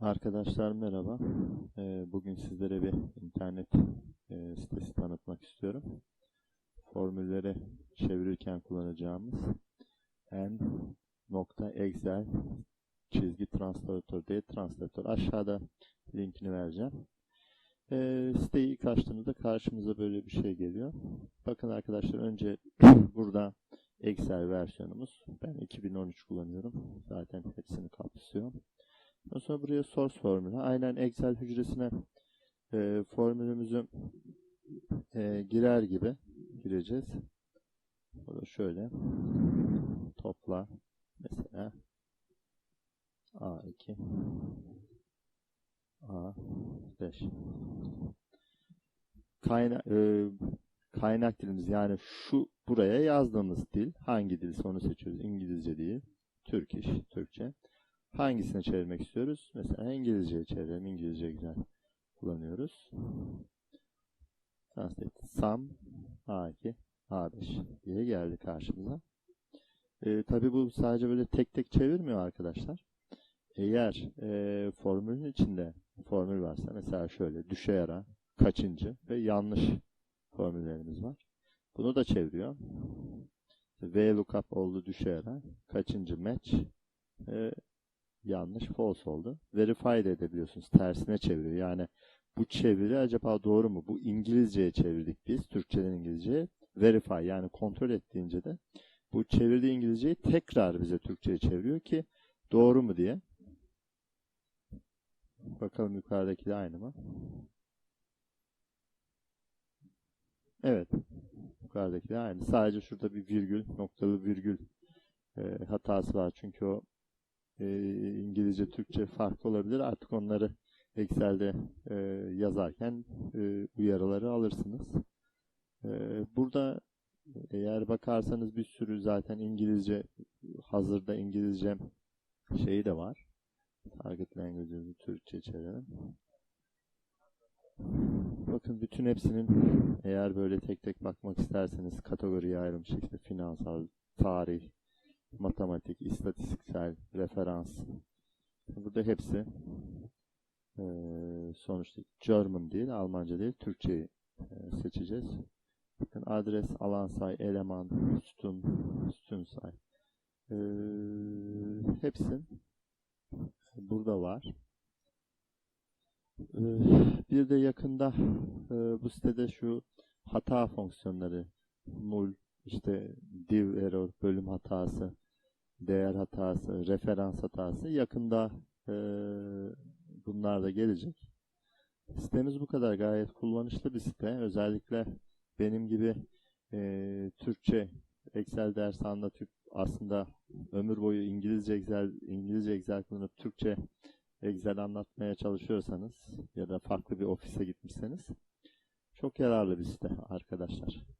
Arkadaşlar merhaba. Ee, Bugün sizlere bir internet e, sitesi tanıtmak istiyorum. Formülleri çevirirken kullanacağımız n.excel çizgi translatör diye translatör. Aşağıda linkini vereceğim. Ee, Siteyi ilk açtığımızda karşımıza böyle bir şey geliyor. Bakın arkadaşlar önce burada Excel versiyonumuz. Ben 2013 kullanıyorum. Zaten hepsini kapsıyor. Sonra buraya source formülü. Aynen Excel hücresine e, formülümüzü e, girer gibi gireceğiz. O da şöyle. Topla. Mesela A2 A5 Kaynak, e, kaynak dilimiz yani şu buraya yazdığımız dil hangi dilse onu seçiyoruz. İngilizce değil. Türk iş, Türkçe. Hangisine çevirmek istiyoruz? Mesela İngilizceye çevirelim. İngilizce güzel kullanıyoruz. Translate sum A2 A5 diye geldi karşımıza. E, Tabi bu sadece böyle tek tek çevirmiyor arkadaşlar. Eğer e, formülün içinde formül varsa mesela şöyle düşe yara, kaçıncı ve yanlış formüllerimiz var. Bunu da çeviriyor. VLOOKUP oldu düşe yara, kaçıncı match, e, yanlış false oldu. Verify de edebiliyorsunuz. Tersine çeviriyor. Yani bu çeviri acaba doğru mu? Bu İngilizceye çevirdik biz. Türkçeden İngilizceye. Verify yani kontrol ettiğince de bu çevirdiği İngilizceyi tekrar bize Türkçe'ye çeviriyor ki doğru mu diye. Bakalım yukarıdaki de aynı mı? Evet. Yukarıdaki de aynı. Sadece şurada bir virgül, noktalı virgül e, hatası var. Çünkü o e, İngilizce, Türkçe farklı olabilir. Artık onları Excel'de e, yazarken e, uyarıları alırsınız. E, burada eğer bakarsanız bir sürü zaten İngilizce, hazırda İngilizce şeyi de var. Target language'ı Türkçe çevirelim. Bakın bütün hepsinin eğer böyle tek tek bakmak isterseniz kategoriye ayrılmış şekilde finansal, tarih, matematik, istatistiksel, referans. Burada hepsi e, sonuçta German değil, Almanca değil, Türkçeyi e, seçeceğiz. Bakın adres, alan say, eleman, sütun, sütun say. E, hepsi burada var. E, bir de yakında e, bu sitede şu hata fonksiyonları, null, işte div error, bölüm hatası, değer hatası, referans hatası yakında e, bunlar da gelecek. Sitemiz bu kadar gayet kullanışlı bir site. Özellikle benim gibi e, Türkçe Excel dersi anlatıp aslında ömür boyu İngilizce Excel, İngilizce Excel kullanıp Türkçe Excel anlatmaya çalışıyorsanız ya da farklı bir ofise gitmişseniz çok yararlı bir site arkadaşlar.